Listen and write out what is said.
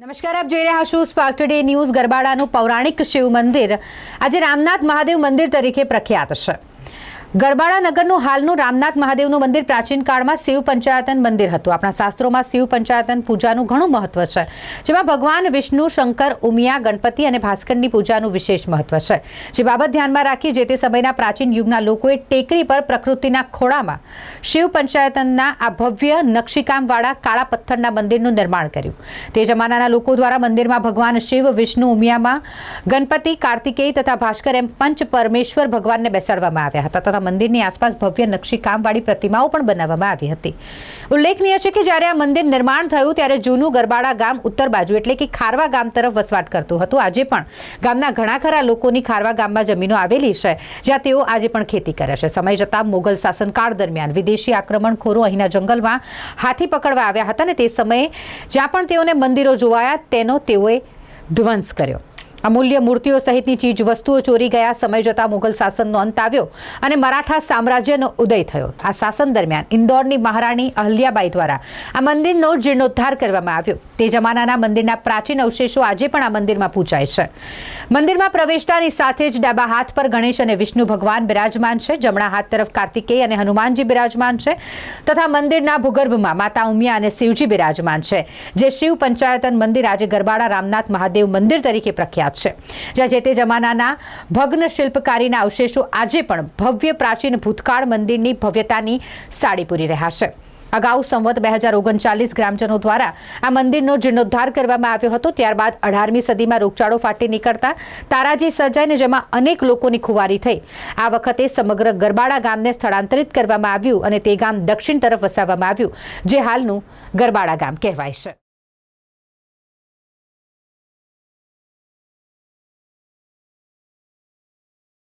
નમસ્કાર, આપ જોઈ રહ્યા છો સ્પાર્ક ટુડે ન્યૂઝ ગરબાડાનું પૌરાણિક શિવ મંદિર. આજે રામનાથ મહાદેવ મંદિર તરીકે પ્રખ્યાત છે. ગરબાડા નગરનું હાલનું રામનાથ મહાદેવનું મંદિર પ્રાચીન કાળમાં શિવ પંચાયતન મંદિર હતું. આપણા શાસ્ત્રોમાં શિવ પંચાયતન પૂજાનું ઘણું મહત્વ છે. જેમાં ભગવાન વિષ્ણુ, શંકર, ઉમિયા, ગણપતિ અને ભાસ્કરની પૂજાનું વિશેષ મહત્વ છે. જે બાબત ધ્યાનમાં રાખી જે તે સમયના પ્રાચીન યુગના લોકોએ ટેકરી પર પ્રકૃતિના ખોળામાં શિવ પંચાયતનના આ ભવ્ય નકશીકામવાળા કાળા પથ્થરના મંદિરનું નિર્માણ કર્યું. તે જમાનાના લોકો દ્વારા મંદિરમાં ભગવાન શિવ, વિષ્ણુ, ઉમિયામાં ગણપતિ, કાર્તિકેય તથા ભાસ્કર એમ પંચ પરમેશ્વર ભગવાનને બેસાડવામાં આવ્યા હતા. તથા મંદિરની આસપાસ ભવ્ય નકશીકામવાળી પ્રતિમાઓ પણ બનાવવામાં આવી હતી. ઉલ્લેખનીય છે કે જ્યારે આ મંદિર નિર્માણ થયું ત્યારે જૂનું ગરબાડા ગામ ઉત્તર બાજુ એટલે કે ખારવા ગામ તરફ વસવાટ કરતું હતું. આજે પણ ગામના ઘણા ખરા લોકોની ખારવા ગામમાં જમીનો આવેલી છે, જ્યાં તેઓ આજે પણ ખેતી કરે છે. સમય જતાં મોગલ શાસનકાળ દરમિયાન વિદેશી આક્રમણખોરો અહીંના જંગલમાં હાથી પકડવા આવ્યા હતા અને તે સમયે જ્યાં પણ તેઓને મંદિરો જોવાયા, તેનો તેઓએ ધ્વંસ કર્યો. અમૂલ્ય મૂર્તિઓ સહિતની ચીજ વસ્તુઓ ચોરી ગયા. સમય જતાં મુઘલ શાસનનો અંત આવ્યો અને મરાઠા સામ્રાજ્યનો ઉદય થયો. આ શાસન દરમિયાન ઇન્દોરની મહારાણી અહલ્યાબાઈ દ્વારા આ મંદિરનો જીર્ણોદ્ધાર કરવામાં આવ્યો. તે જમાનાના મંદિરના પ્રાચીન અવશેષો આજે પણ આ મંદિરમાં પૂજાય છે. મંદિરમાં પ્રવેશતાની સાથે જ ડાબા હાથ પર ગણેશ અને વિષ્ણુ ભગવાન બિરાજમાન છે. જમણા હાથ તરફ કાર્તિકેય અને હનુમાનજી બિરાજમાન છે તથા મંદિરના ભૂગર્ભમાં માતા ઉમિયા અને શિવજી બિરાજમાન છે. જે શિવ પંચાયતન મંદિર આજે ગરબાડા રામનાથ મહાદેવ મંદિર તરીકે પ્રખ્યાત છે. જ્યાં જે તે જમાનાના ભગ્ન શિલ્પકારીના અવશેષો આજે પણ ભવ્ય પ્રાચીન ભૂતકાળ મંદિરની ભવ્યતાની સાડી પૂરી રહ્યા છે. અગાઉ સંવત બે હજાર ઓગણચાલીસ ગ્રામજનો દ્વારા આ મંદિરનો જીર્ણોદ્ધાર કરવામાં આવ્યો હતો. ત્યારબાદ અઢારમી સદીમાં રોગચાળો ફાટી નીકળતા તારાજી સર્જાઈને જેમાં અનેક લોકોની ખુવારી થઈ. આ વખતે સમગ્ર ગરબાડા ગામને સ્થળાંતરિત કરવામાં આવ્યું અને તે ગામ દક્ષિણ તરફ વસાવવામાં આવ્યું, જે હાલનું ગરબાડા ગામ કહેવાય છે.